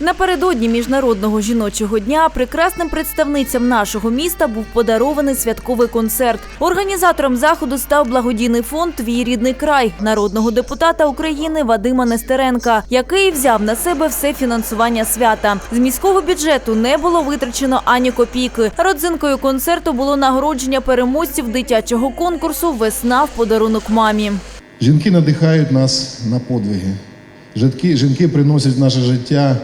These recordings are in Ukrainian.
Напередодні міжнародного жіночого дня прекрасним представницям нашого міста був подарований святковий концерт. Організатором заходу став благодійний фонд Твій рідний край народного депутата України Вадима Нестеренка, який взяв на себе все фінансування свята. З міського бюджету не було витрачено ані копійки. Родзинкою концерту було нагородження переможців дитячого конкурсу Весна в подарунок мамі. Жінки надихають нас на подвиги. Жінки, жінки приносять наше життя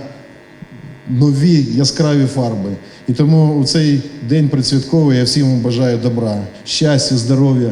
нові яскраві фарби. І тому у цей день предсвятковий я всім бажаю добра, щастя, здоров'я.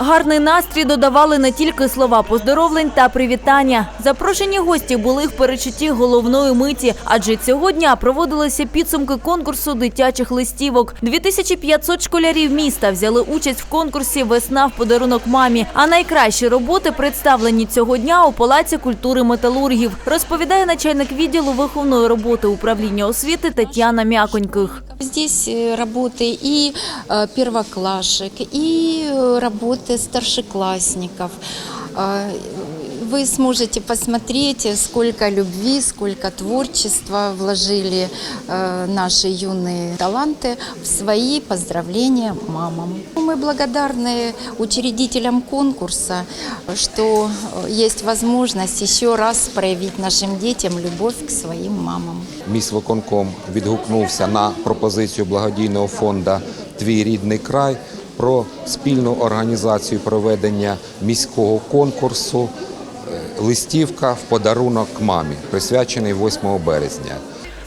Гарний настрій додавали не тільки слова поздоровлень та привітання. Запрошені гості були в перечутті головної миті, адже цього дня проводилися підсумки конкурсу дитячих листівок. 2500 школярів міста взяли участь в конкурсі Весна в подарунок мамі. А найкращі роботи представлені цього дня у Палаці культури металургів, розповідає начальник відділу виховної роботи управління освіти Тетяна Мяконьких. Здесь э, работы и э, первоклашек, и э, работы старшеклассников. А, Вы сможете посмотреть, сколько любви, сколько творчества вложили э, наши юные таланты в свои поздравления мамам. Мы благодарны учредителям конкурса, что э, есть возможность еще раз проявить нашим детям любовь к своим мамам. Міськвиконком відгукнувся на пропозицію благодійного фонду Твій рідний край про спільну організацію проведення міського конкурсу е, Листівка в подарунок мамі, присвячений 8 березня.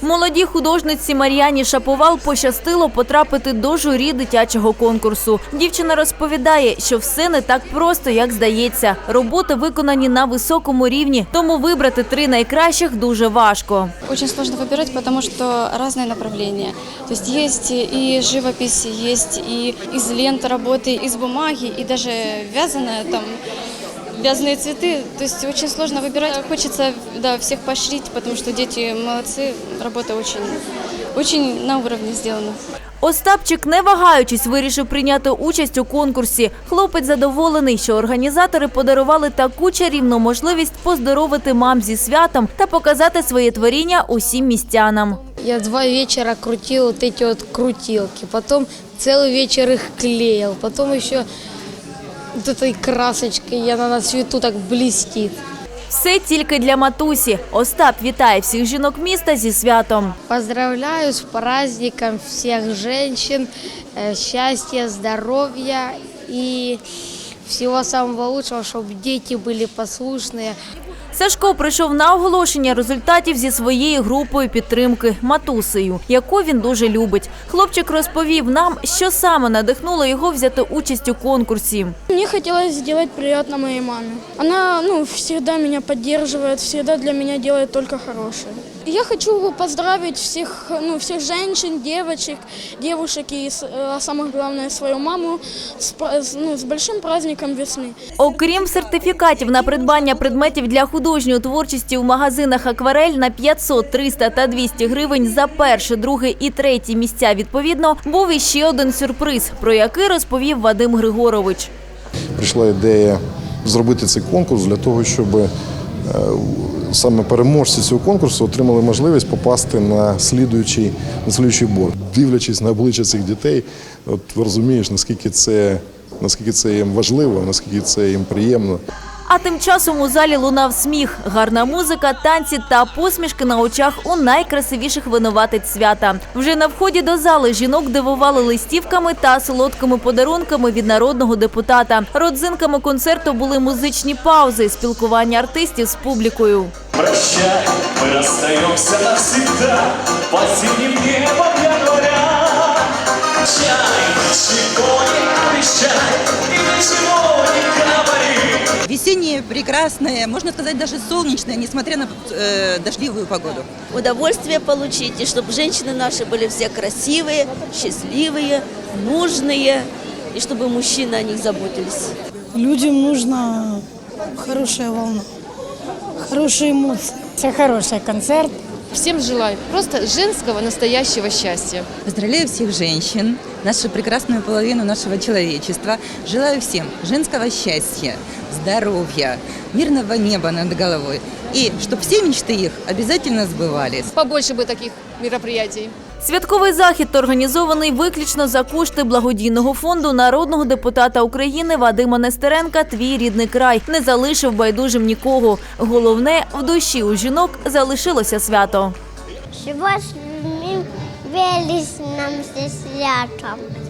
Молодій художниці Мар'яні Шаповал пощастило потрапити до журі дитячого конкурсу. Дівчина розповідає, що все не так просто, як здається. Роботи виконані на високому рівні, тому вибрати три найкращих дуже важко. Очень сложно выбирать, потому что разные направления. То есть есть и живопись, есть и из лент работы, из бумаги, и даже вязаная там вязаные цветы. То есть очень сложно выбирать. Хочется да, всех поощрить, потому что дети молодцы, работа очень, очень на уровне сделана. Остапчик, не вагаючись, вирішив прийняти участь у конкурсі. Хлопець задоволений, що організатори подарували таку чарівну можливість поздоровити мам зі святом та показати своє творіння усім містянам. Я два вечера крутил вот эти вот крутилки, потом целый вечер их клеил, потом еще вот этой красочкой я на цвету так блестит. Все тільки для матусі. Остап вітає всіх жінок міста зі святом. Поздравляю с праздником всех женщин, э, счастья, здоровья и всего самого лучшего, чтобы дети были послушные. Сашко прийшов на оголошення результатів зі своєю групою підтримки матусею, яку він дуже любить. Хлопчик розповів нам, що саме надихнуло його взяти участь у конкурсі. Мені хотілося зробити приятно моїй мамі. Вона ну, мене підтримує, всегда для мене робить только хорошее. Я хочу поздравить всех, ну, всех женщин, девочек, девушек и, а самое главное, свою маму с, ну, с большим праздником весны. Окрім сертифікатів на придбання предметів для художньої творчості в магазинах Акварель на 500, 300 та 200 гривень за перше, друге і третє місця відповідно, був іще один сюрприз, про який розповів Вадим Григорович. Прийшла ідея зробити цей конкурс для того, щоб е, саме переможці цього конкурсу отримали можливість попасти на слідуючий, на слідуючий борт. Дивлячись на обличчя цих дітей, от розумієш, наскільки це, наскільки це їм важливо, наскільки це їм приємно. А тим часом у залі лунав сміх, гарна музика, танці та посмішки на очах у найкрасивіших винуватиць свята. Вже на вході до зали жінок дивували листівками та солодкими подарунками від народного депутата. Родзинками концерту були музичні паузи, спілкування артистів з публікою. Прощай, мы расстаемся навсегда Под синим небом января Чай, ничего не обещай И ничего не говори Весеннее, прекрасное, можно сказать, даже солнечное, несмотря на э, дождливую погоду. удовольствие получить, и чтобы женщины наши были все красивые, счастливые, нужные, и чтобы мужчины о них заботились. Людям нужна хорошая волна, хорошие эмоции. Это хороший концерт, всем желаю просто женского настоящего счастья. Поздравляю всех женщин, нашу прекрасную половину нашего человечества. Желаю всем женского счастья, здоровья, мирного неба над головой. И чтобы все мечты их обязательно сбывались. Побольше бы таких мероприятий. Святковий захід організований виключно за кошти благодійного фонду народного депутата України Вадима Нестеренка Твій рідний край не залишив байдужим нікого. Головне, в душі у жінок залишилося свято. 8 вересня нам зі святом.